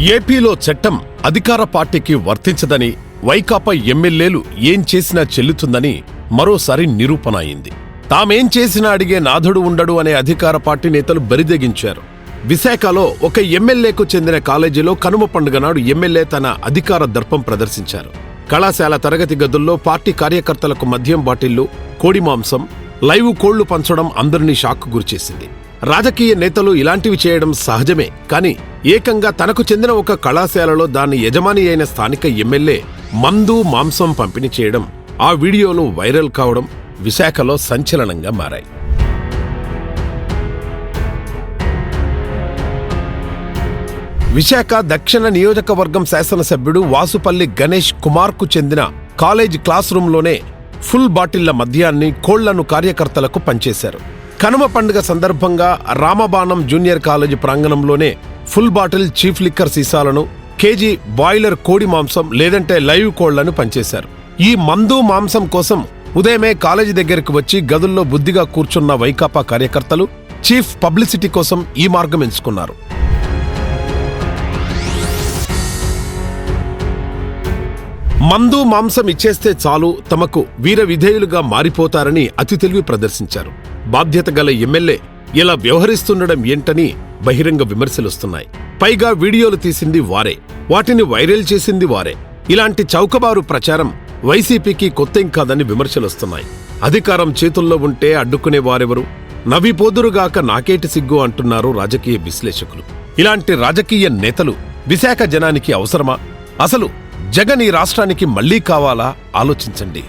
ఏపీలో చట్టం అధికార పార్టీకి వర్తించదని వైకాపా ఎమ్మెల్యేలు ఏం చేసినా చెల్లుతుందని మరోసారి నిరూపణ అయింది. తామేం చేసినా అడిగే నాథుడు ఉండడు అనే అధికార పార్టీ నేతలు బరిదెగించారు. విశాఖలో ఒక ఎమ్మెల్యేకు చెందిన కాలేజీలో కనుమ పండుగ నాడు ఎమ్మెల్యే తన అధికార దర్పం ప్రదర్శించారు. కళాశాల తరగతి గదుల్లో పార్టీ కార్యకర్తలకు మద్యం బాటిళ్ళు కోడి మాంసం లైవ్ కోళ్ళు పంచడం అందరినీ షాక్ గురిచేసింది. రాజకీయ నేతలు ఇలాంటివి చేయడం సహజమే కానీ ఏకంగా తనకు చెందిన ఒక కళాశాలలో దాని యజమాని అయిన స్థానిక ఎమ్మెల్యే మందు మాంసం పంపిణీ చేయడం ఆ వీడియోలు వైరల్ కావడం విశాఖలో సంచలనంగా మారాయి. విశాఖ దక్షిణ నియోజకవర్గం శాసనసభ్యుడు వాసుపల్లి గణేష్ కుమార్కు చెందిన కాలేజ్ క్లాస్ రూంలోనే ఫుల్ బాటిళ్ళ మద్యాన్ని కోళ్ళను కార్యకర్తలకు పంచేశారు. కనుమ పండుగ సందర్భంగా రామబాణం జూనియర్ కాలేజీ ప్రాంగణంలోనే ఫుల్ బాటిల్ చీఫ్ లిక్కర్ సీసాలను కేజీ బాయిలర్ కోడి మాంసం లేదంటే లైవ్ కోళ్ళను పంచేశారు. ఈ మందు మాంసం కోసం ఉదయమే కాలేజీ దగ్గరకు వచ్చి గదుల్లో బుద్ధిగా కూర్చున్న వైకాపా కార్యకర్తలు చీఫ్ పబ్లిసిటీ కోసం ఈ మార్గం ఎంచుకున్నారు. మందు మాంసం ఇచ్చేస్తే చాలు తమకు వీర విధేయులుగా మారిపోతారని అతి తెలివి ప్రదర్శించారు. బాధ్యత గల ఎమ్మెల్యే ఇలా వ్యవహరిస్తుండడం ఏంటని బహిరంగ విమర్శలుస్తున్నాయి. పైగా వీడియోలు తీసింది వారే వాటిని వైరల్ చేసింది వారే. ఇలాంటి చౌకబారు ప్రచారం వైసీపీకి కొత్తేం కాదని విమర్శలొస్తున్నాయి. అధికారం చేతుల్లో ఉంటే అడ్డుకునే వారెవరు? నవ్విపోదురుగాక నాకేటి సిగ్గు అంటున్నారు రాజకీయ విశ్లేషకులు. ఇలాంటి రాజకీయ నేతలు విశాఖ జనానికి అవసరమా? అసలు జగన్ ఈ రాష్ట్రానికి మళ్ళీ కావాలా? ఆలోచించండి.